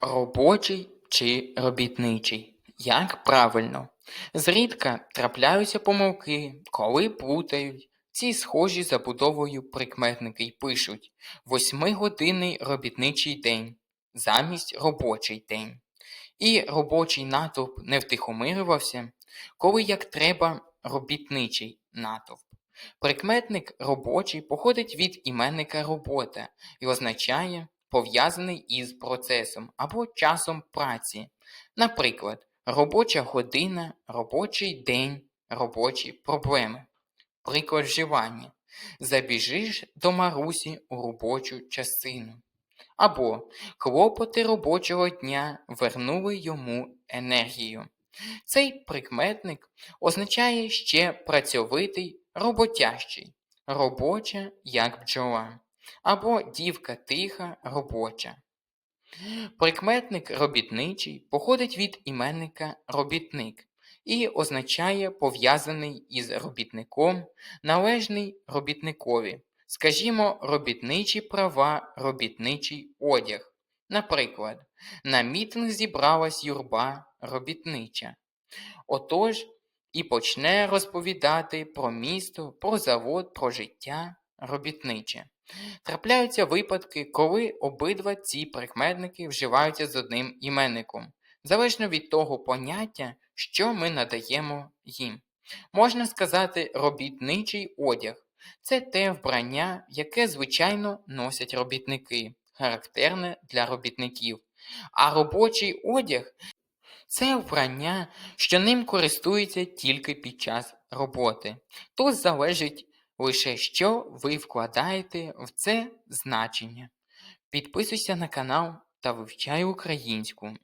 Робочий чи робітничий? Як правильно? Зрідка трапляються помилки, коли плутають ці схожі забудовою прикметники й пишуть восьмигодинний робітничий день замість робочий день. І робочий натовп не втихомирювався, коли як треба робітничий натовп. Прикметник робочий походить від іменника робота і означає пов'язаний із процесом або часом праці. Наприклад, робоча година, робочий день, робочі проблеми. Приклад вживання. Забіжиш до Марусі у робочу частину. Або клопоти робочого дня вернули йому енергію. Цей прикметник означає ще працьовитий, роботящий, робоча, як бджола, або дівка тиха, робоча. Прикметник робітничий походить від іменника робітник і означає пов'язаний із робітником, належний робітникові. Скажімо, робітничі права, робітничий одяг. Наприклад, на мітинг зібралась юрба робітнича. Отож, і почне розповідати про місто, про завод, про життя робітниче. Трапляються випадки, коли обидва ці прикметники вживаються з одним іменником, залежно від того поняття, що ми надаємо їм. Можна сказати робітничий одяг це те вбрання, яке звичайно носять робітники, характерне для робітників. А робочий одяг це вбрання, що ним користуються тільки під час роботи. Тут залежить лише що ви вкладаєте в це значення. Підписуйся на канал та вивчай українську.